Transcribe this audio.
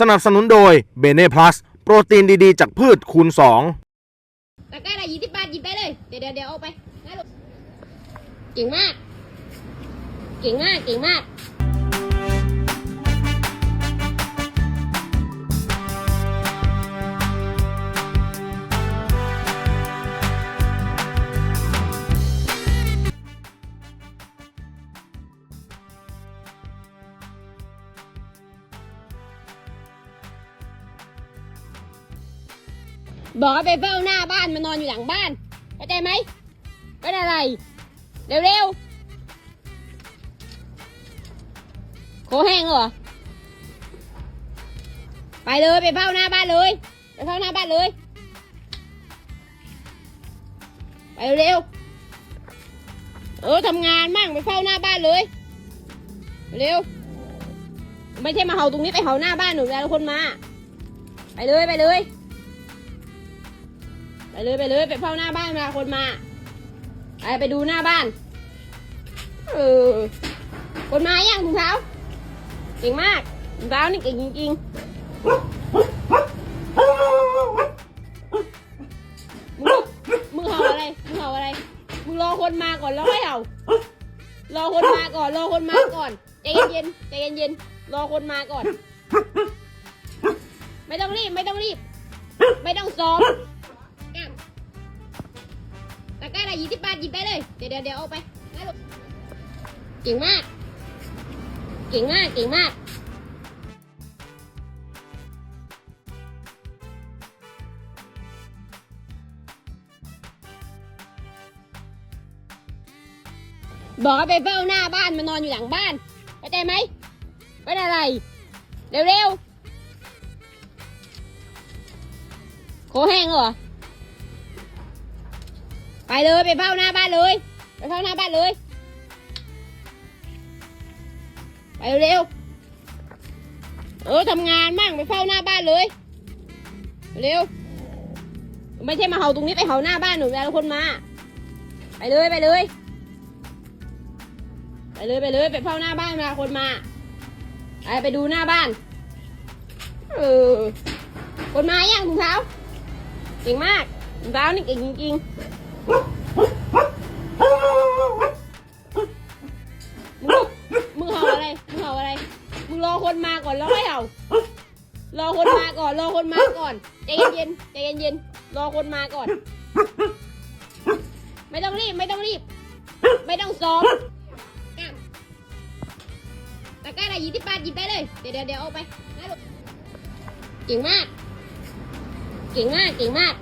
สนับสนุนโดยเบเน่พลัสโปรตีนดีๆ จากพืชคูณ 2ตะกร้าละยี่สิบบาทหยิบได้เลย เดี๋ยวเดี๋ยวเดี๋ยวเอาไปนะลูกเก่งมาก เก่งมาก เก่งมาก บอกให้ไปเฝ้าหน้าบ้านมานอนอยู่หลังบ้านเข้าใจไหมเป็นอะไร เร็วๆโคแห้งเหรอไปเลยไปเฝ้าหน้าบ้านเลยไปเฝ้าหน้าบ้านเลยไปเร็วเออทำงานมั่งไปเฝ้าหน้าบ้านเลย เร็ว ไม่ใช่มาเห่าตรงนี้ไปเห่าหน้าบ้านหนูแล้วคนมา ไปเลยไปเลย เลยไปเลยไปเฝ้าหน้าบ้านเวลาคนมาไปไปดูหน้าบ้าน เออ คนมายังถุงเท้า เก่งมากถุงเท้านี่เก่งจริงๆมึงมึงเห่าอะไร มึงเห่าอะไร มึงรอคนมาก่อนแล้วค่อยเห่ารอคนมาก่อน รอคนมาก่อนใจเย็นๆใจเย็นๆรอคนมาก่อน ไม่ต้องรีบ ไม่ต้องรีบ ไม่ต้องซ้อม ตะกร้าละยี่สิบบาทหยิบได้เลย เดี๋ยวเดี๋ยวเดี๋ยวเอาไปนะลูกเก่งมาก เก่งมาก เก่งมากบอกไปเฝ้าหน้าบ้านมานอนอยู่หลังบ้านเข้าใจไหมเป็นอะไร เร็วๆโคแห้งเหรอ ไปเลยไปเฝ้าหน้าบ้านเลย ไปเฝ้าหน้าบ้านเลย ไปเร็วเออทำงานมั่งไปเฝ้าหน้าบ้านเลย เร็ว ไม่ใช่มาเห่าตรงนี้ไปเห่าหน้าบ้านหนูแล้วคนมา ไปเลยไปเลย ไปเลยไปเลยไปเฝ้าหน้าบ้านเวลาคนมาไปไปดูหน้าบ้าน เออ คนมายังถุงเท้าเก่งมากถุงเท้านี่เก่งจริงๆ มึงมึงเห่าอะไร มึงเห่าอะไร มึงรอคนมาก่อนแล้วค่อยเห่ารอคนมาก่อน รอคนมาก่อน ใจเย็นๆ ใจเย็นๆ รอคนมาก่อน ไม่ต้องรีบ ไม่ต้องรีบ ไม่ต้องซ้อมก้ามตะกร้าละยี่สิบบาทหยิบได้เลย เดี๋ยวเดี๋ยวเดี๋ยวเอาไปนะลูกเก่งมาก เก่งมาก เก่งมาก